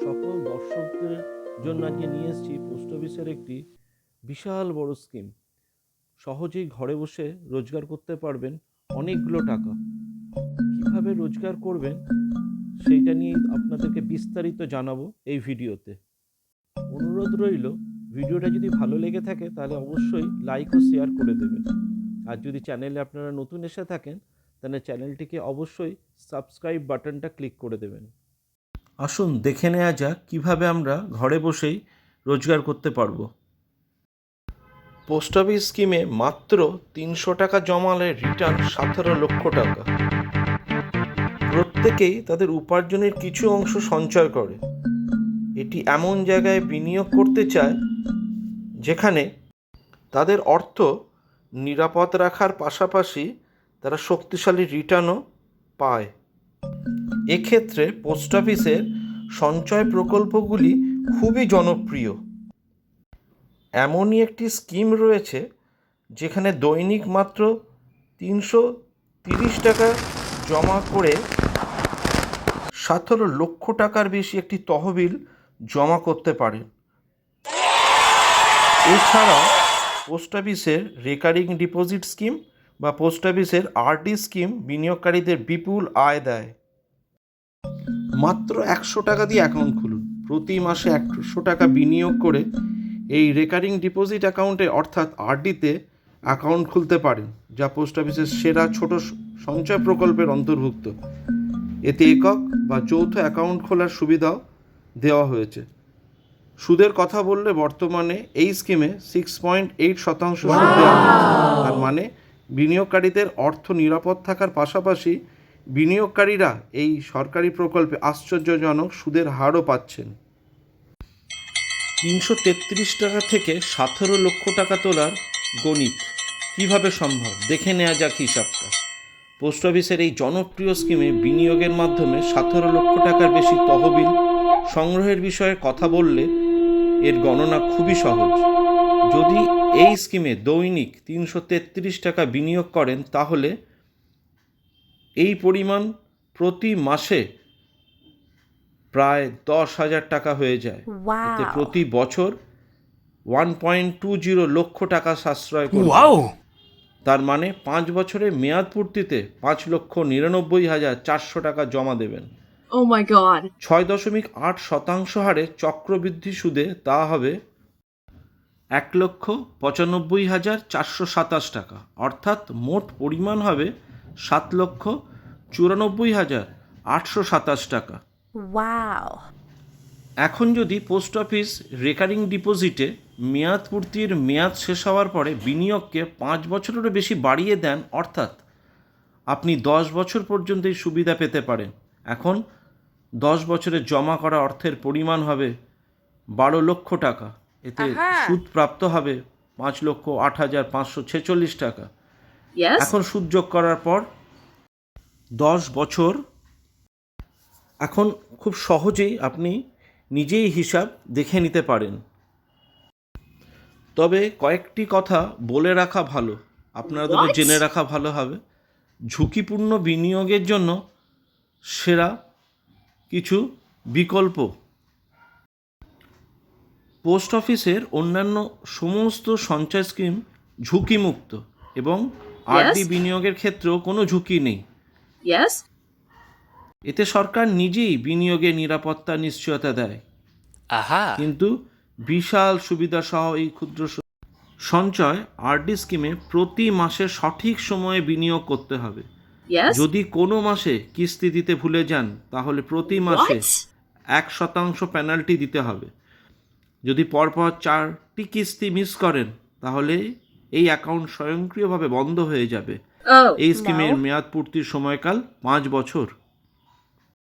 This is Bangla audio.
সকল দর্শকদের জন্য আজকে নিয়ে এসেছি পোস্ট অফিসের একটি বিশাল বড় স্কিম। সহজেই ঘরে বসে রোজগার করতে পারবেন অনেকগুলো টাকা। কীভাবে রোজগার করবেন সেইটা নিয়ে আপনাদেরকে বিস্তারিত জানাব এই ভিডিওতে। অনুরোধ রইল, ভিডিওটা যদি ভালো লেগে থাকে তাহলে অবশ্যই লাইক ও শেয়ার করে দেবেন। আর যদি চ্যানেলে আপনারা নতুন এসে থাকেন, তাহলে চ্যানেলটিকে অবশ্যই সাবস্ক্রাইব বাটনটা ক্লিক করে দেবেন। আসুন দেখে নেওয়া যাক কীভাবে আমরা ঘরে বসেই রোজগার করতে পারব। পোস্ট অফিস স্কিমে মাত্র তিনশো টাকা জমালে রিটার্ন সতেরো লক্ষ টাকা। প্রত্যেকেই তাদের উপার্জনের কিছু অংশ সঞ্চয় করে। এটি এমন জায়গায় বিনিয়োগ করতে চায়, যেখানে তাদের অর্থ নিরাপদ রাখার পাশাপাশি তারা শক্তিশালী রিটার্নও পায়। এক্ষেত্রে পোস্ট অফিসের সঞ্চয় প্রকল্পগুলি খুবই জনপ্রিয়। এমনই একটি স্কিম রয়েছে যেখানে দৈনিক মাত্র তিনশো তিরিশ টাকা জমা করে সতেরো লক্ষ টাকার বেশি একটি তহবিল জমা করতে পারেন। এছাড়াও পোস্ট অফিসের রেকারিং ডিপোজিট স্কিম বা পোস্ট অফিসের আরডি স্কিম বিনিয়োগকারীদের বিপুল আয় দেয়। মাত্র একশো টাকা দিয়ে অ্যাকাউন্ট খুলুন। প্রতি মাসে একশো টাকা বিনিয়োগ করে এই রেকারিং ডিপোজিট অ্যাকাউন্টে অর্থাৎ আরডিতে অ্যাকাউন্ট খুলতে পারেন, যা পোস্ট অফিসের সেরা ছোট সঞ্চয় প্রকল্পের অন্তর্ভুক্ত। এতে একক বা যৌথ অ্যাকাউন্ট খোলার সুবিধাও দেওয়া হয়েছে। সুদের কথা বললে বর্তমানে এই স্কিমে সিক্স পয়েন্ট এইট শতাংশ সুদ দেওয়া তার মানে বিনিয়োগকারীদের অর্থ নিরাপদ থাকার পাশাপাশি বিনিয়োগকারীরা এই সরকারি প্রকল্পে আশ্চর্যজনক সুদের হারও পাচ্ছেন। তিনশো তেত্রিশ টাকা থেকে সতেরো লক্ষ টাকা তোলার গণিত কীভাবে সম্ভব? দেখে নেওয়া যাক হিসাবটা। পোস্ট অফিসের এই জনপ্রিয় স্কিমে বিনিয়োগের মাধ্যমে সতেরো লক্ষ টাকার বেশি তহবিল সংগ্রহের বিষয়ে কথা বললে এর গণনা খুবই সহজ। যদি এই স্কিমে দৈনিক তিনশো তেত্রিশ টাকা বিনিয়োগ করেন, তাহলে এই পরিমাণ প্রতি মাসে প্রায় দশ হাজার টাকা হয়ে যায়। এতে প্রতি বছর ওয়ান পয়েন্ট টু জিরো লক্ষ টাকা সাশ্রয় করে তার মানে পাঁচ বছরের মেয়াদ পূর্তিতে পাঁচ লক্ষ নিরানব্বই হাজার চারশো টাকা জমা দেবেন। Oh. ছয় দশমিক আট শতাংশ হারে চক্রবৃদ্ধি সুদে তা হবে এক লক্ষ পঁচানব্বই হাজার চারশো সাতাশ টাকা। অর্থাৎ মোট পরিমাণ হবে সাত লক্ষ চুরানব্বই হাজার আটশো সাতাশ টাকা. এখন যদি পোস্ট অফিস রেকারিং ডিপোজিটে মেয়াদ পূর্তির মেয়াদ শেষ হওয়ার পরে বিনিয়োগকে পাঁচ বছরেরও বেশি বাড়িয়ে দেন অর্থাৎ আপনি দশ বছর পর্যন্ত এই সুবিধা পেতে পারেন এখন দশ বছরে জমা করা অর্থের পরিমাণ হবে বারো লক্ষ টাকা এতে। সুদ প্রাপ্ত হবে পাঁচ লক্ষ আট হাজার পাঁচশো ছেচল্লিশ টাকা? এখন সুদ যোগ করার পর দশ বছর এখন খুব সহজেই আপনি নিজেই হিসাব দেখে নিতে পারেন। তবে কয়েকটি কথা বলে রাখা ভালো। আপনাদের? জেনে রাখা ভালো হবে ঝুঁকিপূর্ণ বিনিয়োগের জন্য সেরা কিছু বিকল্প। পোস্ট অফিসের অন্যান্য সমস্ত সঞ্চয় স্কিম ঝুঁকিমুক্ত এবং আরডি বিনিয়োগের ক্ষেত্রেও কোনো ঝুঁকি নেই Yes? এতে সরকার নিজেই বিনিয়োগের নিরাপত্তা নিশ্চয়তা দেয় Aha! কিন্তু বিশাল সুবিধা সহ এই ক্ষুদ্র সঞ্চয় আরডি স্কিমে প্রতি মাসে সঠিক সময়ে বিনিয়োগ করতে হবে? যদি কোনো মাসে কিস্তি দিতে ভুলে যান তাহলে প্রতি মাসে এক শতাংশ পেনাল্টি দিতে হবে যদি পরপর চারটি কিস্তি মিস করেন তাহলে এই অ্যাকাউন্ট স্বয়ংক্রিয়ভাবে বন্ধ হয়ে যাবে Oh, এই স্কিমের. মেয়াদ পূর্তির সময়কাল পাঁচ বছর